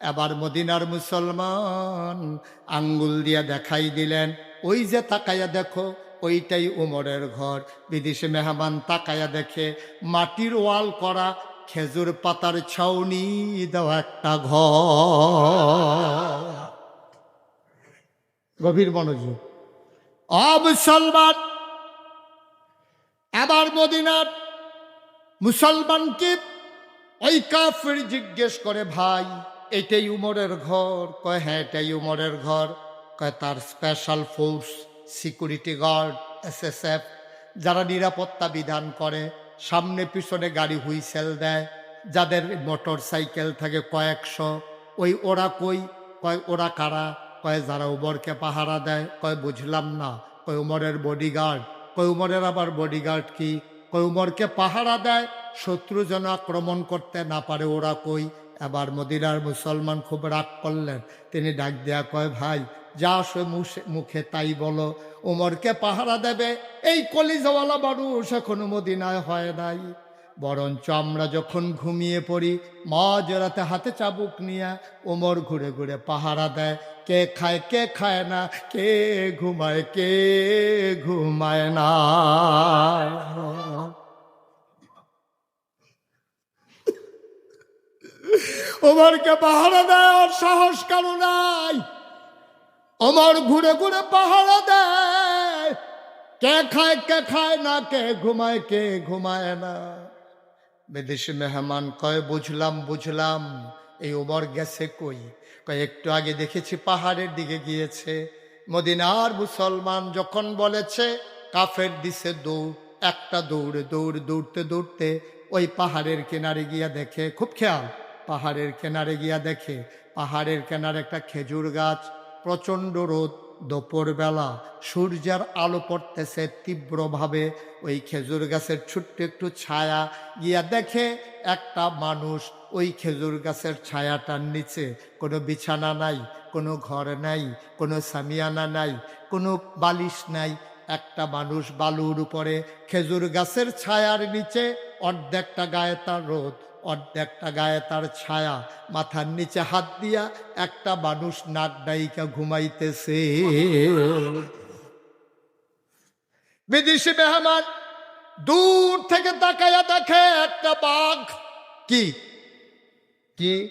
এবার মদিনার মুসলমান আঙ্গুল দিয়া দেখাই দিলেন, ওই যে তাকাইয়া দেখো, ওইটাই উমরের ঘর। বিদেশি মেহমান তাকাইয়া দেখে, মাটির ওয়াল করা, খেজুর পাতার ছাউনি দেওয়া একটা ঘর। গভীর মনোযোগ। অমুসলমান এবার মদিনার মুসলমানকে ওই কাফির জিজ্ঞেস করে, ভাই, এটাই উমরের ঘর? কয় হ্যাঁ এটাই উমরের ঘর। কয়, তার special force security guard SSF যারা নিরাপত্তা বিধান করে, সামনে পিছনে গাড়ি হুইসেল দেয়, যাদের মোটর সাইকেল থাকে কয়েকশো। ওই ওরা কই? কয়, ওরা কারা? কয়, যারা উমরকে পাহারা দেয়। কয়, বুঝলাম না। কয়, উমরের বডিগার্ড কয়, উমরের আবার বডিগার্ড কি? কয়, উমরকে পাহারা দেয়। শত্রু যেন আক্রমণ করতে না পারে, ওরা কই? এবার মদিনার মুসলমান খুব রাগ করলেন। তিনি ডাক দেয়া কয়, ভাই, যা সে মুখে- তাই বলো। উমরকে পাহারা দেবে, এই কলিজাওয়ালা মানুষ এখনও মদিনায় হয় নাই। বরঞ্চ আমরা যখন ঘুমিয়ে পড়ি, মা জোরাতে হাতে চাবুক নিয়ে ওমর ঘুরে ঘুরে পাহারা দেয়। কে খায় কে খায় না, কে ঘুমায় কে ঘুমায় না। ওমরকে পাহারা দেয় আর সাহস কারও নাই। ওমর ঘুরে ঘুরে পাহারা দেয়। কে খায় কে খায় না, কে ঘুমায় কে ঘুমায় না। বিদেশি মেহমান কয়, বুঝলাম বুঝলাম, এই ওমর গেছে কই? কয়, একটু আগে দেখেছি পাহাড়ের দিকে গিয়েছে। মদিনার মুসলমান যখন বলেছে, কাফের দিছে দৌড়, একটা দৌড়ে দৌড় দৌড়তে দৌড়তে ওই পাহাড়ের কিনারে গিয়া দেখে, খুব খেয়াল পাহাড়ের কিনারে গিয়া দেখে, পাহাড়ের কিনারে একটা খেজুর গাছ, প্রচণ্ড রোদ, দুপুরবেলা সূর্যের আলো পড়তেছে তীব্রভাবে। ওই খেজুর গাছের ছোট্ট একটু ছায়া গিয়া দেখে, একটা মানুষ ওই খেজুর গাছের ছায়াটার নিচে কোনো বিছানা নাই, কোনো ঘর নাই, কোনো সামিয়ানা নাই, কোনো বালিশ নাই। একটা মানুষ বালুর উপরে খেজুর গাছের ছায়ার নিচে অর্ধেকটা গায়ে তার রোদ, অর্ধেকটা গায়ে তার ছায়া। মাথার নিচে হাত দিয়া একটা মানুষ নাক ডাইকা ঘুমাইতেছে। বিদেশি মেহমান দূর থেকে তাকাইয়া দেখে একটা বাঘ। কি? কি?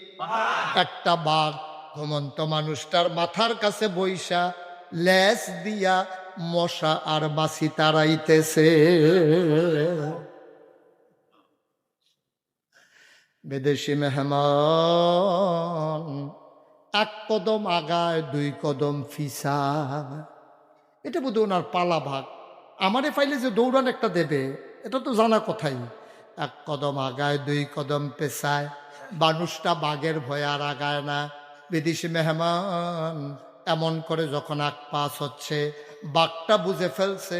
একটা বাঘ। ঘুমন্ত মানুষটার মাথার কাছে বৈশা লেজ দিয়া মশা আর মাছি তাড়াইতেছে বিদেশি মেহমান এক কদম আগায়, দুই কদম ফিসা এটা বোধ ওনার পালা ভাগ। আমারে ফাইলে যে দৌড়ান একটা দেবে, এটা তো জানা কথাই। এক কদম আগায়, দুই কদম পেশায় মানুষটা বাঘের ভয়ে আর আগায় না। বিদেশি মেহমান এমন করে যখন আক পাস হচ্ছে, বাঘটা বুঝে ফেলছে,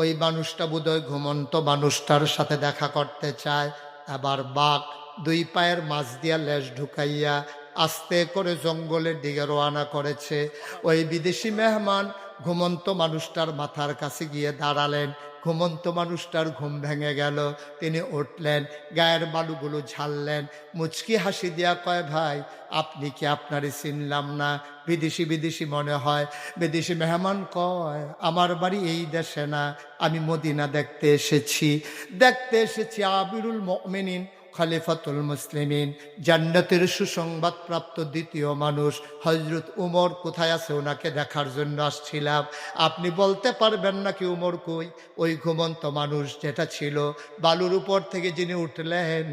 ওই মানুষটা বোধহয় ঘুমন্ত মানুষটার সাথে দেখা করতে চায়। আবার বাঘ দুই পায়ের মাছ দিয়া লেজ ঢুকাইয়া আস্তে করে জঙ্গলের দিকে রওনা করেছে। ওই বিদেশি মেহমান ঘুমন্ত মানুষটার মাথার কাছে গিয়ে দাঁড়ালেন। ঘুমন্ত মানুষটার ঘুম ভেঙে গেল। তিনি উঠলেন, গায়ের বালুগুলো ঝাললেন মুচকি হাসি দিয়া কয়, ভাই, আপনি কি আপনারই চিনলাম না? বিদেশি বিদেশি মনে হয়। বিদেশি মেহমান কয়, আমার বাড়ি এই দেশে না, আমি মদিনা দেখতে এসেছি। দেখতে এসেছি আবিরুল মমিনিন খলিফাতুল মুসলিমিন জান্নাতের সুসংবাদ প্রাপ্ত দ্বিতীয় মানুষ হজরত উমর কোথায় আছে ওনাকে দেখার জন্য আসছিলাম। আপনি বলতে পারবেন নাকি উমর কই? ওই ঘুমন্ত মানুষ যেটা ছিল বালুর উপর থেকে যিনি উঠলেন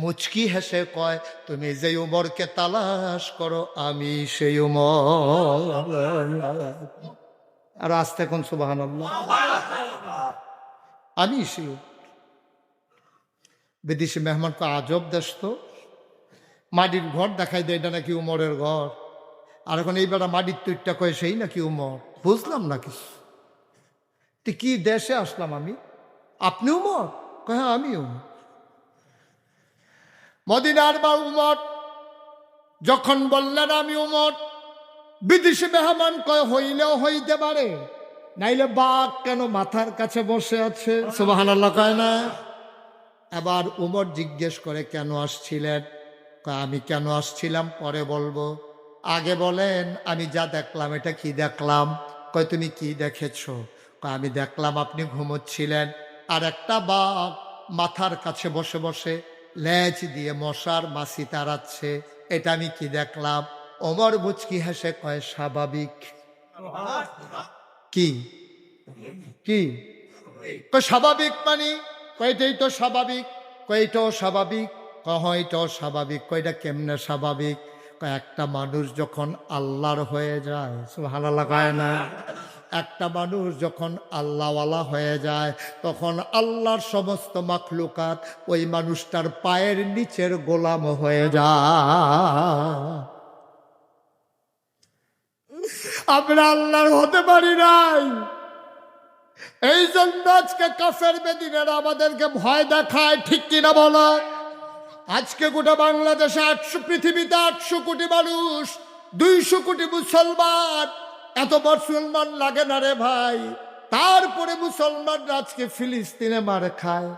মুচকি হেসে কয় তুমি যে উমরকে তালাশ করো আমি সেই উমর। আর আসতে কোন সুবাহ আমি সেই বিদেশি মেহমানকে আজব দেশ তো মাটির ঘর দেখাই দেয় এটা নাকি উমরের ঘর। আর এখন এইবার মাটির তৈরটা কয়ে সেই নাকি উমর। বুঝলাম না কিছু। তো কি দেশে আসলাম আমি? আপনি উমর? কয় হ্যাঁ আমি উমর। মদিনার বা উমর, যখন বললেন আমি উমর, বিদেশি মেহমান কয় হইলেও হইতে পারে, নাইলে বাঘ কেন মাথার কাছে বসে আছে? সুবাহ কয় না। এবার উমর জিজ্ঞেস করে কেন আসছিলেন? আমি কেন আসছিলাম? পরে বলব আগে বলেন আমি যা দেখলাম এটা কি দেখলাম? কয় তুমি কি দেখেছ? আমি দেখলাম আপনি ঘুমোচ্ছিলেন। আর একটা বাঘ মাথার কাছে বসে বসে লেজ দিয়ে মশার মাছি তাড়াচ্ছে এটা আমি কি দেখলাম? অমর বুচকি হেসে কয় স্বাভাবিক। কি? কি? স্বাভাবিক মানে কয়টাই তো স্বাভাবিক? কয়টাও স্বাভাবিক? কয়টাও স্বাভাবিক? কয়টা কেমনে স্বাভাবিক? একটা মানুষ যখন আল্লাহর হয়ে যায়, সুবহানাল্লাহ কয় না? একটা মানুষ যখন আল্লাহওয়ালা হয়ে যায়, তখন আল্লাহর সমস্ত মাখলুকাত ওই মানুষটার পায়ের নিচের গোলাম হয়ে যায়। আমরা আল্লাহর হতে পারি নাই। এই জন্য আজকে কাফের বেদিনেরা আমাদেরকে ভয় দেখায়, ঠিক কিনা বলো? আজকে গোটা বাংলাদেশে আটশো, পৃথিবীতে আটশো কোটি মানুষ, দুইশো কোটি মুসলমান। এত মুসলমান লাগে না রে ভাই। তারপরে মুসলমানরা আজকে ফিলিস্তিনে মার খায়।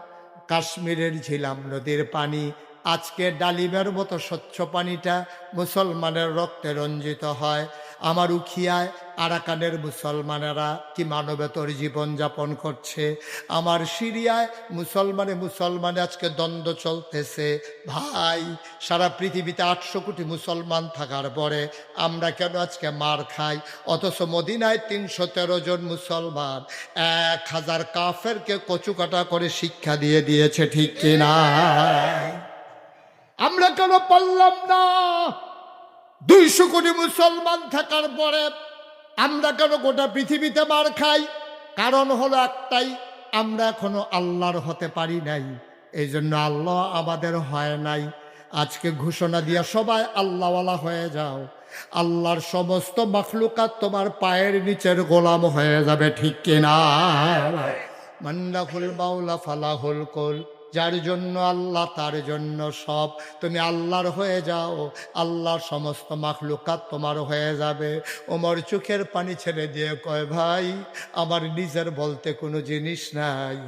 কাশ্মীরের ঝিলাম নদীর পানি, আজকে ডালিমের মতো স্বচ্ছ পানিটা মুসলমানের রক্তে রঞ্জিত হয়। আমার উখিয়ায় আরাকানের মুসলমানেরা কি মানবেতর জীবন যাপন করছে। আমার সিরিয়ায় মুসলমানে মুসলমানে আজকে দ্বন্দ্ব চলতেছে। ভাই, সারা পৃথিবীতে আটশো কোটি মুসলমান থাকার পরে আমরা কেন আজকে মার খাই? অথচ মদিনায় তিনশো তেরো জন মুসলমান, এক হাজার কাফেরকে কচুকাটা করে শিক্ষা দিয়ে দিয়েছে, ঠিক কিনা? আমরা কেন পারলাম না? দুইশো কোটি মুসলমান থাকার পরে আমরা কেন গোটা পৃথিবীতে মার খাই? কারণ হলো একটাই, আমরা এখনও আল্লাহর হতে পারি নাই। এই জন্য আল্লাহ আমাদের হয় নাই। আজকে ঘোষণা দিয়া সবাই আল্লাহওয়ালা হয়ে যাও। আল্লাহর সমস্ত মখলুকাত তোমার পায়ের নিচের গোলাম হয়ে যাবে, ঠিক কিনা? মান্নাহুল মাওলা ফালাহুল কুল। যার জন্য আল্লাহ, তার জন্য সব। তুমি আল্লাহর হয়ে যাও, আল্লাহর সমস্ত মাখলুকাত তোমার হয়ে যাবে। ওমর চোখের পানি ছেড়ে দিয়ে কয়, ভাই, আমার নিজের বলতে কোনো জিনিস নাই।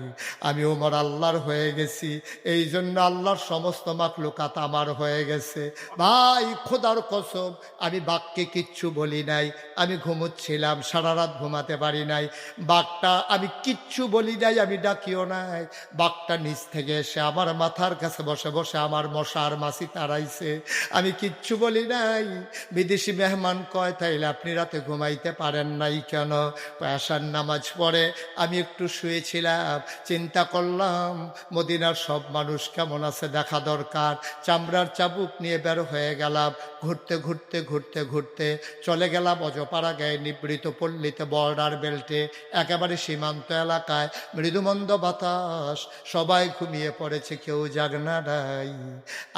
আমি ওমর আল্লাহর হয়ে গেছি, এই জন্য আল্লাহর সমস্ত মাখলুকাত আমার হয়ে গেছে। ভাই, খোদার কসম, আমি বাঘকে কিচ্ছু বলি নাই। আমি ঘুমোচ্ছিলাম, সারা রাত ঘুমাতে পারি নাই। বাঘটা আমি কিচ্ছু বলি নাই, আমি ডাকিও নাই। বাঘটা নিচ থেকে এসে আমার মাথার কাছে বসে বসে আমার মশার মাসি তাড়াইছে। আমি কিচ্ছু বলি নাই। বিদেশি মেহমান কয়, তাইলে আপনি রাতে ঘুমাইতে পারেন নাই কেন? আসার নামাজ পড়ে, আমি একটু শুয়েছিলাম, চিন্তা করলাম, মদিনার সব মানুষ কেমন আছে দেখা দরকার। চামড়ার চাবুক নিয়ে বের হয়ে গেলাম, ঘুরতে ঘুরতে ঘুরতে ঘুরতে। চলে গেলাম অজপাড়া গায়ে নিবৃত পল্লীতে বর্ডার বেল্টে, একেবারে সীমান্ত এলাকায়। মৃদুমন্দ বাতাস, সবাই ঘুমিয়ে পড়েছে কেউ জাগ না নাই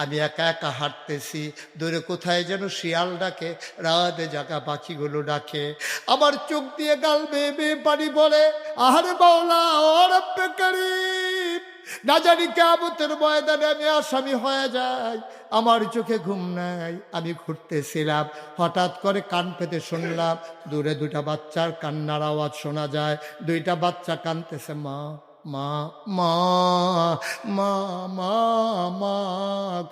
আমি একা একা হাঁটতেছি, দূরে কোথায় যেন শিয়াল ডাকে, রাতে জাগা পাখিগুলো ডাকে। আমার চোখ দিয়ে গাল বেয়ে বেয়ে পানি বলে আহারে বাউলা করিম না জানি কেমতের ময়দানে আমি আসামি হয়ে যাই। আমার চোখে ঘুম নাই, আমি ঘুরতেছিলাম। হঠাৎ করে কান পেতে শুনলাম, দূরে দুটা বাচ্চার কান্নার আওয়াজ শোনা যায়। দুইটা বাচ্চা কানতেছে মা। মা মা মা মা মা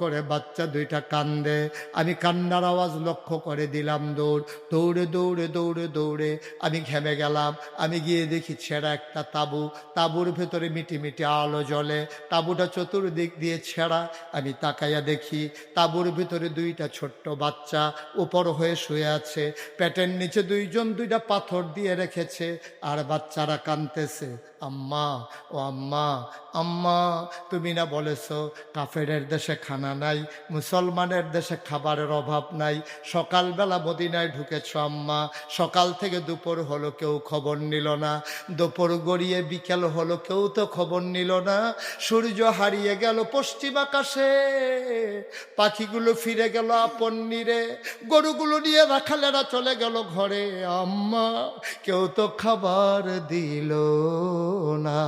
করে বাচ্চা দুইটা কান্দে। আমি কান্নার আওয়াজ লক্ষ্য করে দিলাম দৌড়। দৌড়ে দৌড়ে দৌড়ে দৌড়ে আমি ঘেমে গেলাম। আমি গিয়ে দেখি ছেঁড়া একটা তাবু। তাবুর ভেতরে মিটি মিটি আলো জ্বলে। তাবুটা চতুর্দিক দিয়ে ছেঁড়া। আমি তাকাইয়া দেখি তাবুর ভিতরে দুইটা ছোট্ট বাচ্চা উপর হয়ে শুয়ে আছে। পেটের নিচে দুইজন দুইটা পাথর দিয়ে রেখেছে। আর বাচ্চারা কানতেছে আম্মা ও আম্মা আম্মা, তুমি না বলেছ, কাফেরের দেশে খানা নাই, মুসলমানের দেশে খাবারের অভাব নাই, সকালবেলা মদিনায় ঢুকেছ আম্মা, সকাল থেকে দুপুর হলো কেউ খবর নিল না, দুপুর গড়িয়ে বিকেল হলো কেউ তো খবর নিল না, সূর্য হারিয়ে গেল পশ্চিম আকাশে, পাখিগুলো ফিরে গেল আপন নিরে, গরুগুলো নিয়ে রাখালেরা চলে গেল ঘরে, আম্মা, কেউ তো খাবার দিল না।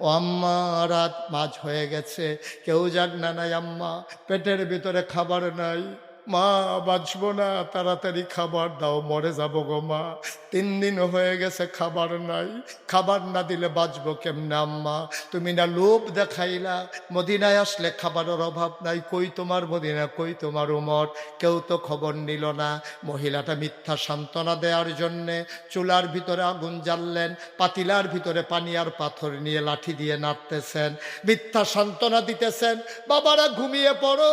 ও আম্মা, রাত মাছ হয়ে গেছে। কেউ যাক না নাই আম্মা, পেটের ভিতরে খাবার নাই। মা, বাঁচবো না, তাড়াতাড়ি খাবার দাও, মরে যাব গো মা। তিন দিন হয়ে গেছে, খাবার নাই। খাবার না দিলে বাঁচব কেমনে আম্মা? তুমি না লোভ দেখাইলা, মদিনায় আসলে খাবারের অভাব নাই। কই তোমার মদিনা, কই তোমার উমর? কেউ তো খবর নিল না। মহিলাটা মিথ্যা সান্ত্বনা দেওয়ার জন্যে চুলার ভিতরে আগুন জ্বাললেন, পাতিলার ভিতরে পানি আর পাথর নিয়ে লাঠি দিয়ে নাড়তেছেন। মিথ্যা সান্ত্বনা দিতেছেন, বাবারা, ঘুমিয়ে পড়ো।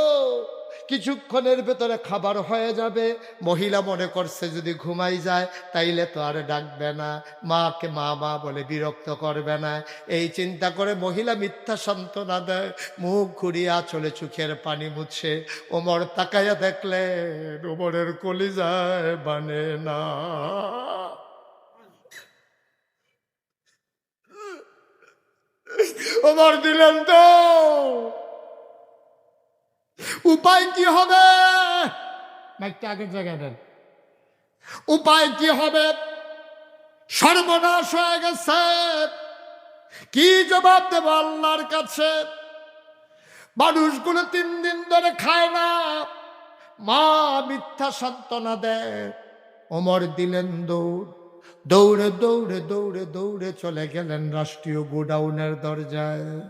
কিছুক্ষণের ভেতরে খাবার হয়ে যাবে। মহিলা মনে করছে যদি ঘুমাই যায়, তাইলে তো আর ডাকবে না। মাকে মা মা বলে বিরক্ত করবে না। এই চিন্তা করে মহিলা মিথ্যা সান্ত্বনা দেয়। মুখ ঘুরিয়া চলে চোখের পানি মুছে। ওমর তাকাইয়া দেখলেন, ওমরের কলিজায় বানে না। ওমর দিলেন তো। উপায় কি হবে? মাইকটা আগের জায়গায় দেন। উপায় কি হবে? সর্বনাশ হয়ে গেছে। কি জবাব দেব আল্লাহর কাছে? মানুষগুলো তিন দিন ধরে খায় না। মা মিথ্যা সান্ত্বনা দেয়। অমর দিলেন দৌড়। দৌড়ে দৌড়ে দৌড়ে দৌড়ে চলে গেলেন রাষ্ট্রীয় গোডাউনের দরজায়।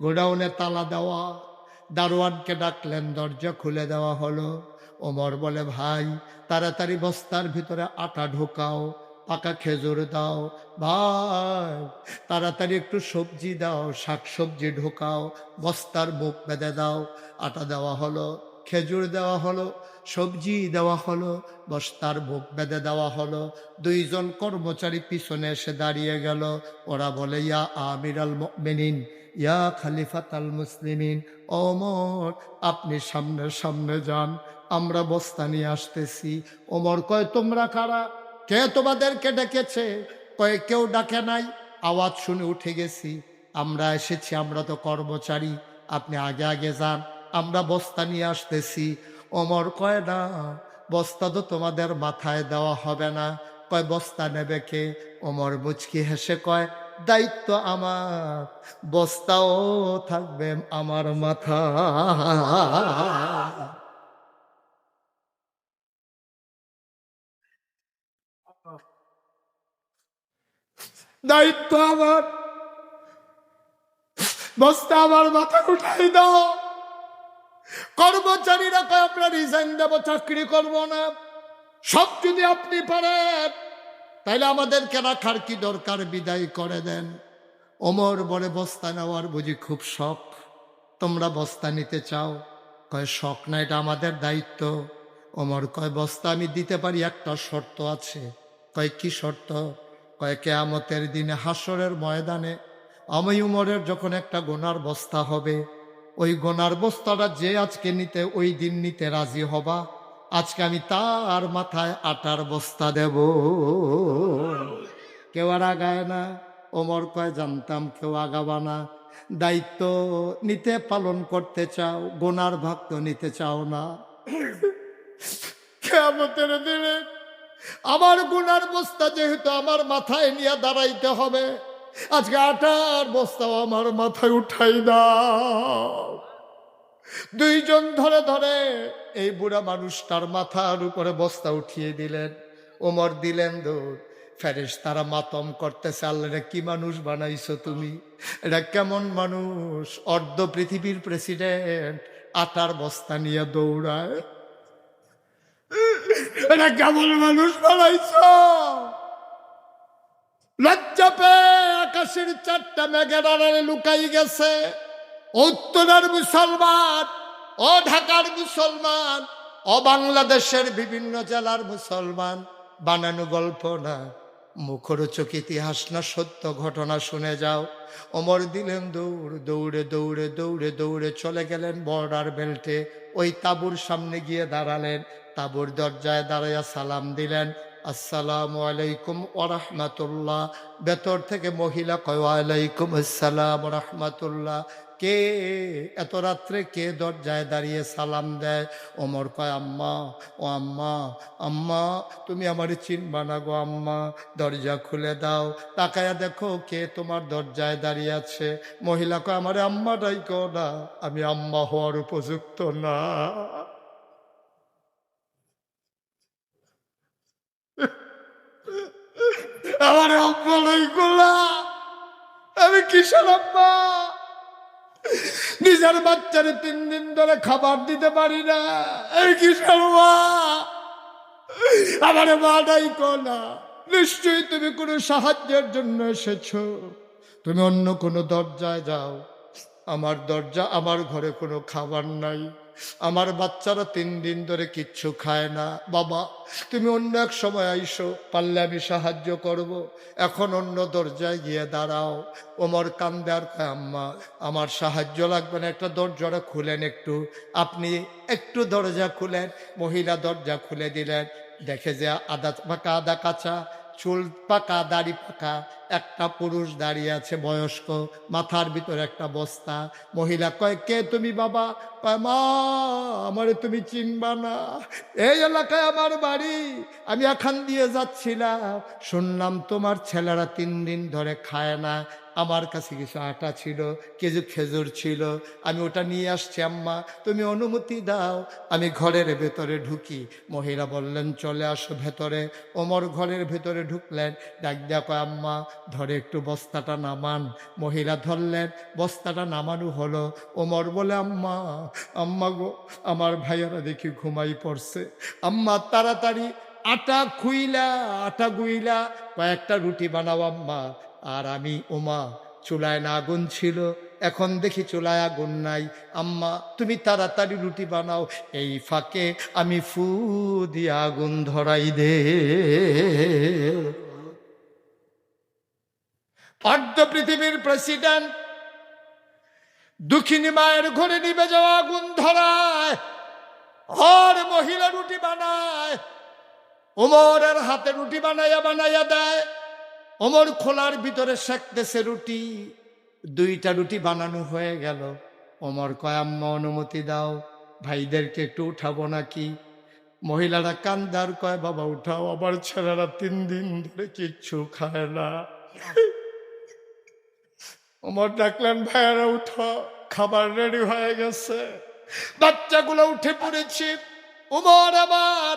গোডাউনে তালা দেওয়া। দারোয়ানকে ডাকলেন, দরজা খুলে দেওয়া হলো। ওমর বলে, ভাই, তাড়াতাড়ি বস্তার ভিতরে আটা ঢোকাও, পাকা খেজুর দাও। ভাই, তাড়াতাড়ি একটু সবজি দাও শাক সবজি ঢোকাও, বস্তার মুখ বেঁধে দাও। আটা দেওয়া হলো, খেজুর দেওয়া হলো, সবজি দেওয়া হলো, বস্তার মুখ বেঁধে দেওয়া হলো। দুইজন কর্মচারী পিছনে এসে দাঁড়িয়ে গেল। ওরা বলে, ইয়া আমিরাল মেনিন ইয়া খালিফাত আল মুসলিমিন ওমর, আপনি সামনে সামনে যান, আমরা বস্তা নিয়ে আসতেছি। ওমর কয়, তোমরা কারা? কে তোমাদেরকে ডেকেছে? কয়ে, কেউ ডাকে নাই। আওয়াজ শুনে উঠে গেছি। আমরা এসেছি, আমরা তো কর্মচারী, আপনি আগে আগে যান, আমরা বস্তা নিয়ে আসতেছি। ওমর কয়, না, বস্তা তো তোমাদের মাথায় দেওয়া হবে না। কয়, বস্তা নেবে কে? ওমর মুচকি হেসে কয় দায়িত্ব আমার, বস্তাও থাকবে আমার মাথা। দায়িত্ব আমার, বস্তা আমার মাথা উঠাই দাও। কর্মচারীরা আমরা রিজাইন দেবো, চাকরি করব না। সব যদি আপনি পারেন তাইলে আমাদেরকে রাখার কি দরকার? বিদায় করে দেন। ওমর বলে, বস্তা নেওয়ার বুঝি খুব শখ। তোমরা বস্তা নিতে চাও? কয়, শখ না, এটা আমাদের দায়িত্ব। ওমর কয়, বস্তা আমি দিতে পারি, একটা শর্ত আছে। কয়, কি শর্ত? কয়, কেয়ামতের দিনে হাসরের ময়দানে আমি উমরের যখন একটা গোনার বস্তা হবে, ওই গোনার বস্তাটা যে আজকে নিতে, ওই দিন নিতে রাজি হবা? আজকে আমি তার মাথায় আটার বস্তা দেব। কেউ আর আগায় না। ওমর কয়, জানতাম কেউ আগাবা না। দায়িত্ব নিতে পালন করতে চাও, গোনার ভাগ তো নিতে চাও না। কেমতের দিনে আমার গুনার বস্তা যেহেতু আমার মাথায় নিয়ে দাঁড়াইতে হবে, আজকে আটার বস্তাও আমার মাথায় উঠাই দাও। দুইজন ধরে ধরে এই বুড়া মানুষটার মাথার উপরে বস্তা উঠিয়ে দিলেন। ওমর দিলেন দৌড় ফেরেস তারা মাতম করতেছে আল্লাহ রে কি মানুষ বানাইছো তুমি? এটা কেমন মানুষ? অর্ধ পৃথিবীর প্রেসিডেন্ট, আটার বস্তা নিয়ে দৌড়ায়। এটা কেমন মানুষ বানাইছ? লজ্জা পেয়ে আকাশের চারটা মেঘের আড়ালে লুকাই গেছে। উত্তরের মুসলমান, ও ঢাকার মুসলমান, ও বাংলাদেশের বিভিন্ন জেলার মুসলমান। বানানো গল্প না, মুখরোচক ইতিহাস না, সত্য ঘটনা শুনে যাও। অমর দিলেন দৌড়, দৌড়ে দৌড়ে দৌড়ে দৌড়ে চলে গেলেন বর্ডার বেল্টে। ওই তাঁবুর সামনে গিয়ে দাঁড়ালেন, তাঁবুর দরজায় দাঁড়াইয়া সালাম দিলেন, আসসালামু আলাইকুম ওরহমাতুল্লাহ ভেতর থেকে মহিলা কয় ওয়ালাইকুম আসসালাম রহমাতুল্লাহ। কে? এত রাত্রে কে দরজায় দাঁড়িয়ে সালাম দেয়? ওমর কয়, আম্মা, ও আম্মা আম্মা, তুমি আমার চিনবা না গো আম্মা, দরজা খুলে দাও। তাকায়া দেখো কে তোমার দরজায় দাঁড়িয়ে আছে। মহিলা কয়, আমার আম্মাটাই কো না, আমি আম্মা হওয়ার উপযুক্ত না। আমার আম্মা নাই গোলা আমি কিশোর আম্মা? নিজের বাচ্চারে তিন দিন ধরে খাবার দিতে পারি না। এই কিসের মা আমার মাটাই নাই না নিশ্চয়ই তুমি কোনো সাহায্যের জন্য এসেছ। তুমি অন্য কোনো দরজায় যাও। আমার দরজা, আমার ঘরে কোনো খাবার নাই। আমার বাচ্চারা তিন দিন ধরে কিচ্ছু খায় না। বাবা, তুমি অন্য এক সময় আইসো, পারলে আমি সাহায্য করব। এখন অন্য দরজায় গিয়ে দাঁড়াও। ওমর কান্দে আর আম্মা, আমার সাহায্য লাগবে না, একটা দরজাটা খুলেন একটু। আপনি একটু দরজা খুলেন, মহিলা দরজা খুলে দিলেন। দেখে যে আদা পাকা, আদা কাঁচা, চুল পাকা, দাড়ি পাকা একটা পুরুষ দাঁড়িয়ে আছে বয়স্ক, মাথার ভিতরে একটা বস্তা। মহিলা কয়, কে তুমি বাবা? কয়, মা, আমারে তুমি চিনবা না। এই এলাকায় আমার বাড়ি, আমি এখান দিয়ে যাচ্ছিলাম। শুনলাম তোমার ছেলেরা তিন দিন ধরে খায় না। আমার কাছে কিছু আটা ছিল, কিছু খেজুর ছিল। আমি ওটা নিয়ে আসছি, আম্মা, তুমি অনুমতি দাও। আমি ঘরের ভেতরে ঢুকি। মহিলা বললেন, চলে আসো ভেতরে। ওমর ঘরের ভেতরে ঢুকলেন। ডাক কয়, আম্মা ধরে একটু বস্তাটা নামান। মহিলা ধরলেন, বস্তাটা নামানো হলো। ওমর বলে, আম্মা আম্মা গো, আমার ভাইয়েরা দেখি ঘুমাই পড়ছে। আম্মা, তাড়াতাড়ি, আটা খুইলা, আটা গুইলা, কয়েকটা রুটি বানাও আম্মা। আর আমি, ওমা, চুলায় না আগুন ছিল, এখন দেখি চুলায় আগুন নাই। আম্মা, তুমি তাড়াতাড়ি রুটি বানাও, এই ফাঁকে আমি ফু দিয়ে আগুন ধরাই দে। অর্ধ পৃথিবীর প্রেসিডেন্ট, দুঃখিনী মায়ের ঘরে নিবে যাওয়া আগুন ধরায় মহিলা রুটি বানায়, ওমরের হাতে রুটি বানাইয়া বানাইয়া দেয়, ওমর খোলার ভিতরে সেকতেছে রুটি, দুইটা রুটি বানানো হয়ে গেল। ওমর কয়াম্মা অনুমতি দাও, ভাইদেরকে একটু উঠাবো নাকি? মহিলারা কান্দার কয়, বাবা, উঠাও আবার ছেলেরা তিন দিন ধরে কিচ্ছু খায় না। ওমর ডাকলেন, ভাইয়ারা, উঠো, খাবার রেডি হয়ে গেছে। বাচ্চাগুলো উঠে পড়েছে। ওমর আবার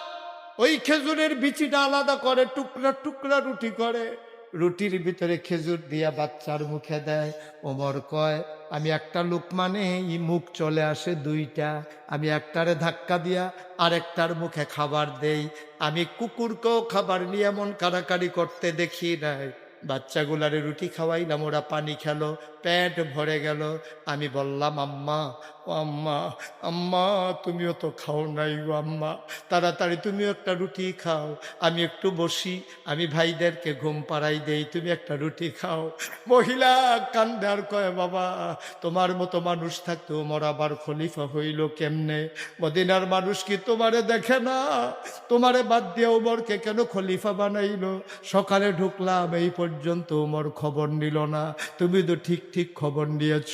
ওই খেজুরের বিচিটা আলাদা করে, টুকরা টুকরা রুটি করে। রুটির ভিতরে খেজুর দিয়া বাচ্চার মুখে দেয়। ওমর কয়, আমি একটা লোক মানে ই মুখ চলে আসে দুইটা। আমি একটারে ধাক্কা দিয়া আরেকটার মুখে খাবার দেই। আমি কুকুরকেও খাবার নিয়ে এমন কারাকারি করতে দেখি নাই। বাচ্চাগুলারে রুটি খাওয়াইলাম ওরা পানি খেলো পেট ভরে গেল। আমি বললাম, আম্মা ও আম্মা আম্মা, তুমিও তো খাও নাই গো আম্মা। তাড়াতাড়ি তুমিও একটা রুটি খাও। আমি একটু বসি, আমি ভাইদেরকে ঘুম পাড়াই দেই, তুমি একটা রুটি খাও। মহিলা কান্দে আর কয়, বাবা, তোমার মতো মানুষ থাকতে ওমর আবার খলিফা হইল কেমনে? মদিনার মানুষ কি তোমারে দেখে না? তোমারে বাদ দিয়ে ওমরকে কেন খলিফা বানাইলো? সকালে ঢুকলাম, এই পর্যন্ত ওমর খবর নিল না। তুমি তো ঠিক ঠিক খবর নিয়েছ।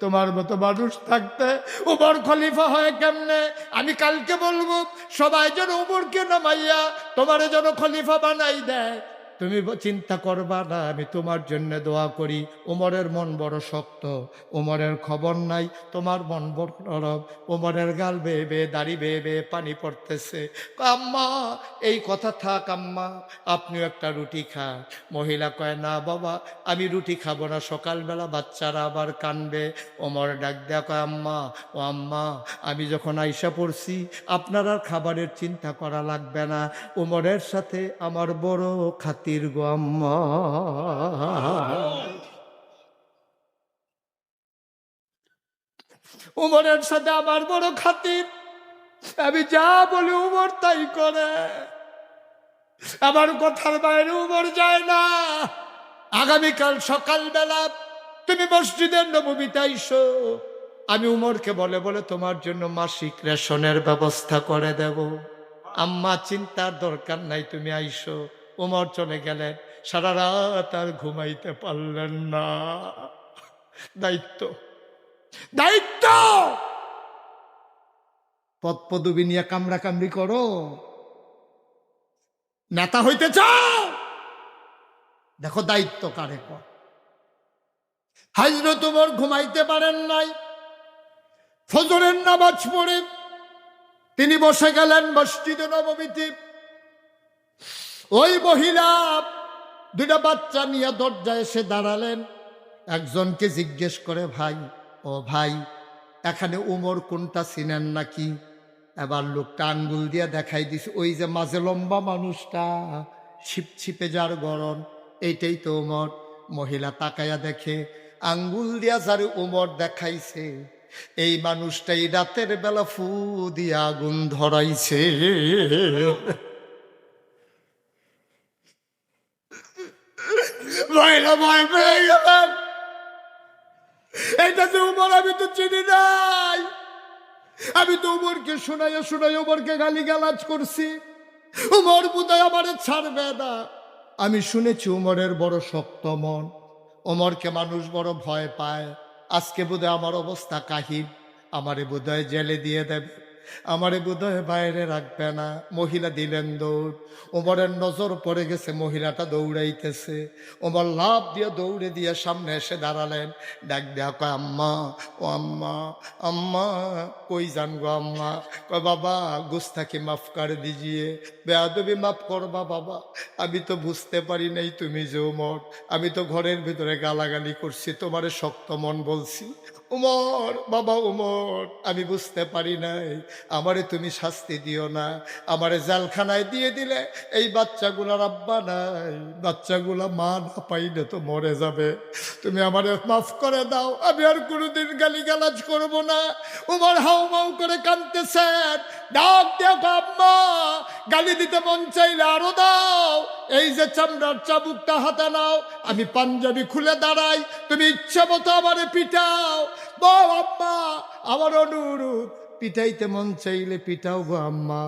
তোমার মতো মানুষ থাকতে উমর খলিফা হয় কেমনে? আমি কালকে বলব, সবাই যেন উমরকে নামাইয়া তোমার যেন খলিফা বানাই দেয়। তুমি চিন্তা করবা না, আমি তোমার জন্য দোয়া করি। ওমরের মন বড় শক্ত, ওমরের খবর নাই, তোমার মন বড় নরম। ওমরের গাল বেয়ে বেয়ে, দাড়ি বেয়ে বেয়ে পানি পড়তেছে। আম্মা, এই কথা থাক আম্মা, আপনিও একটা রুটি খান। মহিলা কয়, না বাবা, আমি রুটি খাব না। সকালবেলা বাচ্চারা আবার কানবে। ওমর ডাক দেয়া কয়, আম্মা, ও আম্মা, আমি যখন আইসা পড়ছি, আপনার আর খাবারের চিন্তা করা লাগবে না। ওমরের সাথে আমার বড় খাতির গো আম্মা উমরের সাথে আমার বড় খাতির। আমি যা বলি উমর তাই করে। আমার কথার বাইরে উমর যায় না। আগামীকাল সকালবেলা তুমি মসজিদের নবমীতে আইসো। আমি উমরকে বলে বলে তোমার জন্য মাসিক রেশনের ব্যবস্থা করে দেব। আম্মা, চিন্তার দরকার নাই, তুমি আইসো। উমর চলে গেলেন। সারা রাত আর ঘুমাইতে পারলেন না। দায়িত্ব। দায়িত্ব! পদ পদবি নিয়ে কামড়া কামড়ি করো। নেতা হইতে চাও! দেখো দায়িত্ব কারে কর হাজরত তোমার ঘুমাইতে পারেন নাই। ফজরের নামাজ পড়ে তিনি বসে গেলেন মসজিদে নবমীতে। ওই মহিলা দুটা বাচ্চা নিয়ে দরজায় এসে দাঁড়ালেন। একজনকে জিজ্ঞেস করে, ভাই, ও ভাই, এখানে উমর কোনটা চিনেন নাকি? এবার লোকটা আঙ্গুল দিয়ে দেখাই দিছে, ওই যে মাঝে লম্বা মানুষটা, ছিপছিপে যার গরম এইটাই তো উমর। মহিলা তাকায়া দেখে, আঙ্গুল দিয়া যার উমর দেখাইছে, এই মানুষটাই রাতের বেলা ফু দিয়া আগুন ধরাইছে। ভয়রা ভয় পেয়ে গেলাম। এটা তো উমর, আমি তো চিনি নাই। আমি তো উমরকে শোনাইয়া শোনাই উমরকে গালি গালাজ করছি। উমর বোধহয় আমার ছাড়বে না। আমি শুনেছি উমরের বড় শক্ত মন। ওমরকে মানুষ বড় ভয় পায়। আজকে বোধহয় আমার অবস্থা কাহিন আমারে বোধহয় জেলে দিয়ে দেবে। আমারে বোধহয় বাইরে রাখবে না। মহিলা দিলেন দৌড়। ওমরের নজর পড়ে গেছে, মহিলাটা দৌড়াইতেছে। ওমর লাভ দিয়ে দৌড়ে দিয়ে সামনে এসে দাঁড়ালেন। ডাক দেয়া কয়, আম্মা, ও আম্মা আম্মা, কই যান গো আম্মা? কয়, বাবা গুস্তাকে মাফ করে দিজিয়ে। বেয়াদবি মাফ করবা বাবা। আমি তো বুঝতে পারি নাই তুমি যে উমর আমি তো ঘরের ভিতরে গালাগালি করছি, তোমারে শক্ত মন বলছি। উমর বাবা উমর আমি বুঝতে পারি নাই। আমারে তুমি শাস্তি দিও না। আমারে জালখানায় দিয়ে দিলে এই বাচ্চাগুলার আব্বা নাই। বাচ্চাগুলা মা না পাইলে তো মরে যাবে। তুমি আমারে মাফ করে দাও। আমি আর কোনোদিন গালি গালাজ করব না। উমর হাউ মাউ করে কাঁদতেছেন। ডাক দেখো আম্মা, গালি দিতে মন চাইলে আরও দাও। এই যে চামড়ার চাবুকটা হাতে নাও। আমি পাঞ্জাবি খুলে দাঁড়াই। তুমি ইচ্ছে মতো আমারে পিটাও। বাবা আমার অনুরোধ পিটাইতে মন চাইলে পিটাও গো আম্মা।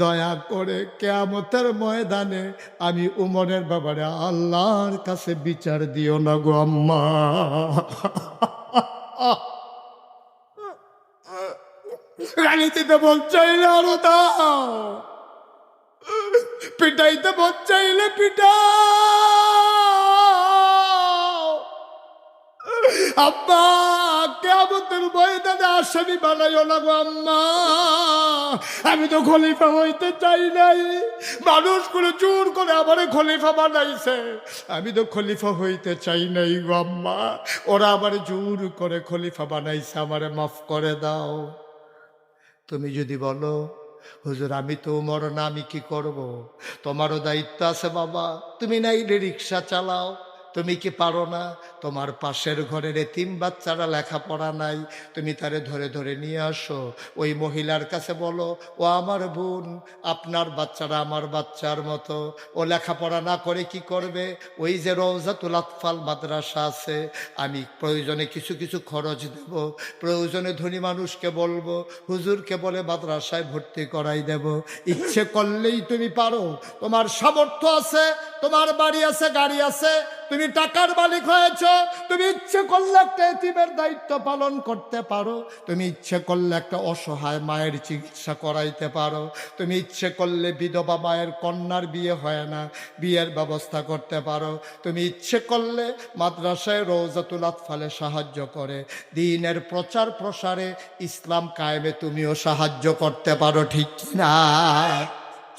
দয়া করে কেয়ামতের ময়দানে আমি উমরের বাবারে আল্লাহর কাছে বিচার দিও না গো আম্মা। রানীতিতে মন চাইলে আরও দাও পিটাইতে মন চাইলে পিটাও আম্মা কেমতের ময়দানে আসামি বানাইও না গো আম্মা। আমি তো খলিফা হইতে চাই নাই। মানুষগুলো জোর করে আমারে খলিফা বানাইছে। আমি তো খলিফা হইতে চাই নাই গো আম্মা। ওরা আমার জোর করে খলিফা বানাইছে, আমারে মাফ করে দাও। তুমি যদি বলো, হুজুর, আমি তো উমর না আমি কি করব। তোমারও দায়িত্ব আছে বাবা। তুমি নাইলে রিক্সা চালাও। তুমি কি পারো না? তোমার পাশের ঘরের এতিম বাচ্চারা লেখাপড়া নাই। তুমি তারে ধরে ধরে নিয়ে আসো। ওই মহিলার কাছে বলো, ও আমার বোন, আপনার বাচ্চারা আমার বাচ্চার মতো। ও লেখাপড়া না করে কি করবে? ওই যে রওজাতুল আতফাল মাদ্রাসা আছে, আমি প্রয়োজনে কিছু কিছু খরচ দেব। প্রয়োজনে ধনী মানুষকে বলব, হুজুরকে বলে মাদ্রাসায় ভর্তি করাই দেব। ইচ্ছে করলেই তুমি পারো। তোমার সামর্থ্য আছে, তোমার বাড়ি আছে, গাড়ি আছে তুমি টাকার মালিক হয়েছ, তুমি ইচ্ছে করলে একটা এতিমের দায়িত্ব পালন করতে পারো, তুমি ইচ্ছে করলে একটা অসহায় মায়ের চিকিৎসা করাইতে পারো, তুমি ইচ্ছে করলে বিধবা মায়ের কন্যার বিয়ে হয় না, বিয়ের ব্যবস্থা করতে পারো, তুমি ইচ্ছে করলে মাদ্রাসায় রোজাতুল আতফালে সাহায্য করে, দিনের প্রচার প্রসারে ইসলাম কায়েমে তুমিও সাহায্য করতে পারো, ঠিক না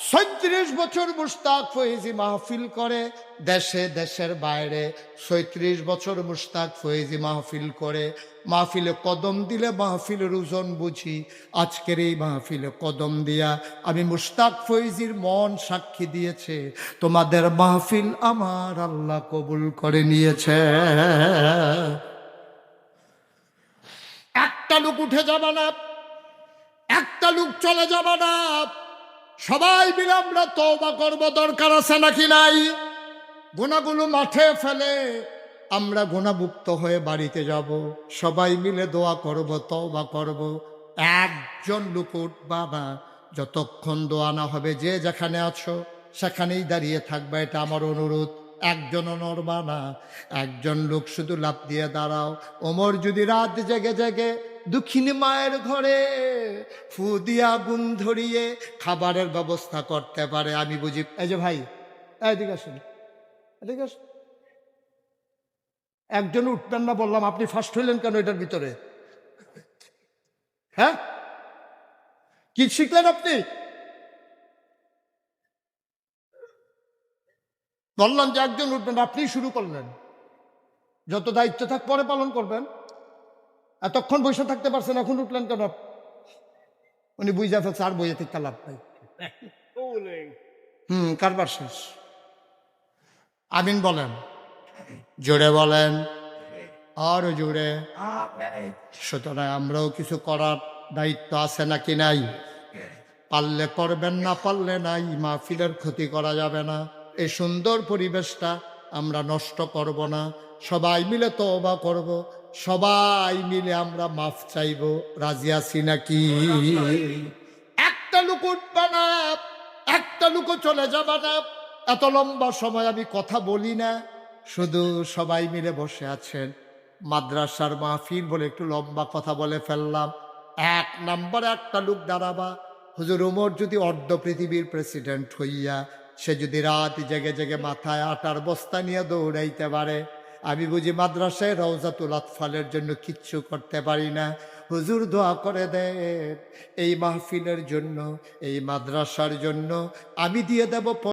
ছয়ত্রিশ বছর মুস্তাক ফয়েজি মাহফিল করে, দেশে, দেশের বাইরে ছয়ত্রিশ বছর মুস্তাক ফয়েজি মাহফিল করে। মাহফিলে কদম দিলে মাহফিলের ওজন বুঝি, আজকের এই মাহফিলে কদম দিয়া আমি মুস্তাক ফয়েজির মন সাক্ষী দিয়েছে, তোমাদের মাহফিল আমার আল্লাহ কবুল করে নিয়েছে। একটা লোক উঠে যাবে না, একটা লোক চলে যাবে না। সবাই মিলে আমরা তওবা করব, দরকার আছে নাকি নাই? গুণাগুলো মাঠে ফেলে আমরা গুণামুক্ত হয়ে বাড়িতে যাব। সবাই মিলে দোয়া করব, তওবা করব। একজন লোক উঠবা না যতক্ষণ দোয়া না হবে, যে যেখানে আছো, সেখানেই দাঁড়িয়ে থাকবে, এটা আমার অনুরোধ। একজন নড়বা না একজন লোক শুধু লাভ দিয়ে দাঁড়াও। ওমর যদি রাত জেগে জেগে দুঃখিনী মায়ের ঘরে ফু দিয়া আগুন ধরিয়ে খাবারের ব্যবস্থা করতে পারে, আমি বুঝি। এই যে ভাই এদিকে আসুন এদিকে আসুন। একজন উঠবেন না বললাম, আপনি ফার্স্ট হইলেন কেন এটার ভিতরে? হ্যাঁ? কি শিখলেন আপনি? বললাম যে একজন উঠবেন আপনি শুরু করলেন। যত দায়িত্ব থাক, পরে পালন করবেন। এতক্ষণ বসে থাকতে পারছেন, এখন উঠলেন কেন? উনি বুঝা ফেলছে আর বইয়ে থেকে লাভ নাই। হুম, কারবার শেষ। আমিন বলেন, জোরে বলেন, আরও জোরে। সুতরাং আমরাও কিছু করার দায়িত্ব আছে নাকি নাই? পারলে করবেন, না পারলে নাই, মাহফিলের ক্ষতি করা যাবে না। এই সুন্দর পরিবেশটা আমরা নষ্ট করব না। সবাই মিলে তওবা করব। সবাই মিলে আমরা মাফ চাইব। রাজি আছি নাকি? একটা লোক উঠবে না, একটা লোকও চলে যাবে না। এত লম্বা সময় আমি কথা বলি না। শুধু সবাই মিলে বসে আছেন। মাদ্রাসার মাহফিল বলে একটু লম্বা কথা বলে ফেললাম। এক নম্বরে একটা লোক দাঁড়াবা। হুজুর উমর যদি অর্ধ পৃথিবীর প্রেসিডেন্ট হইয়া, সে যদি রাত জেগে জেগে মাথায় আটার বস্তা নিয়ে দৌড়াইতে পারে। আমি বুঝি মাদ্রাসায় রওজাতুল আতফালের জন্য কিচ্ছু করতে পারি না। হুজুর দোয়া করে দেন এই মাহফিলের জন্য, এই মাদ্রাসার জন্য আমি দিয়ে দেব